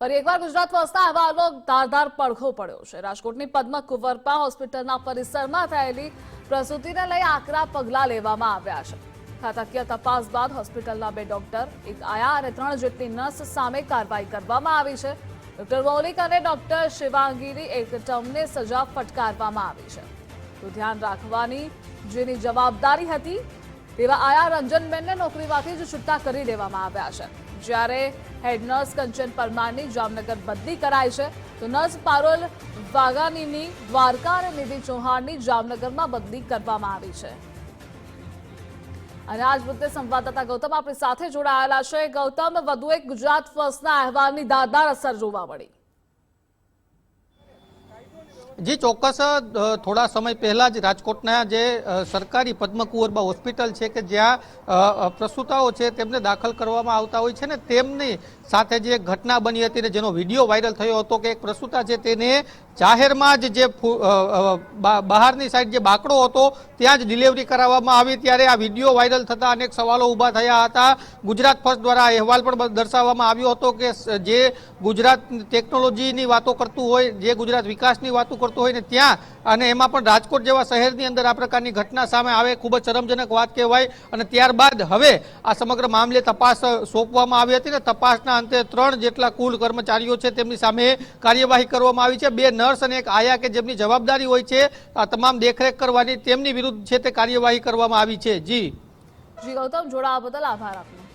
ફરી એકવાર ગુજરાત વસતા અહેવાલનો ધારધાર પડઘો પડ્યો છે. રાજકોટની પદ્મ કુંવરપા હોસ્પિટલના પરિસરમાં થયેલી પ્રસૂતિને લઈ આકરા પગલાં લેવામાં આવ્યા છે. ખાતાકીય તપાસ બાદ હોસ્પિટલના બે ડોક્ટર, એક આયા અને ત્રણ જેટલી નર્સ સામે કાર્યવાહી કરવામાં આવી છે. ડોક્ટર મૌલિક અને ડોક્ટર શિવાંગીની એક ટર્મને સજા ફટકારવામાં આવી છે. તો ધ્યાન રાખવાની જેની જવાબદારી હતી તેવા આયા રંજનબેનને નોકરીમાંથી જ છૂટા કરી દેવામાં આવ્યા છે. જ્યારે હેડ નર્સ કંચન પરમારની જામનગર બદલી કરાઈ છે, તો નર્સ પારોલ વાઘાનીની દ્વારકા અને નિધિ ચૌહાણની જામનગરમાં બદલી કરવામાં આવી છે. અને આજ મુદ્દે સંવાદદાતા ગૌતમ આપણી સાથે જોડાયેલા છે. ગૌતમ, વધુ એક ગુજરાત ફર્સ્ટના અહેવાલની દાદાર અસર જોવા મળી. જી ચોક્કસ થોડા સમય પહેલા જ રાજકોટના જે સરકારી પદ્મકુંવરબા હોસ્પિટલ છે કે જ્યાં પ્રસૂતાઓ છે તેમને દાખલ કરવામાં આવતા હોય છે ને તેમની સાથે જે ઘટના બની હતી ને જેનો વીડિયો વાયરલ થયો હતો કે એક પ્રસૂતા છે તેને જાહેરમાં જ જે બહારની સાઈડ જે બાકડો હતો ત્યાં જ ડિલિવરી કરાવવામાં આવી ત્યારે આ વીડિયો વાયરલ થતા અનેક સવાલો ઊભા થયા હતા. ગુજરાત ફર્સ્ટ દ્વારા અહેવાલ પણ દર્શાવવામાં આવ્યો હતો કે જે ગુજરાત ટેકનોલોજીની વાતો કરતું હોય, જે ગુજરાત વિકાસની વાતો કરતું હોય ને ત્યાં, અને એમાં પણ રાજકોટ જેવા શહેરની અંદર આ પ્રકારની ઘટના સામે આવે, ખૂબ જ શરમજનક વાત કહેવાય. અને ત્યારબાદ હવે આ સમગ્ર મામલે તપાસ સોંપવામાં આવી હતી ને તપાસના અંતે ત્રણ જેટલા કુલ કર્મચારીઓ છે તેમની સામે કાર્યવાહી કરવામાં આવી છે. બે નર્સ અને એક આયા કે જેમની જવાબદારી હોય છે, આ તમામ દેખરેખ કરવાની તેમની વિરુદ્ધ છે તે કાર્યવાહી કરવામાં આવી છે. જી. જી ગૌતમ, જોડાવા બદલ આભાર આપનો.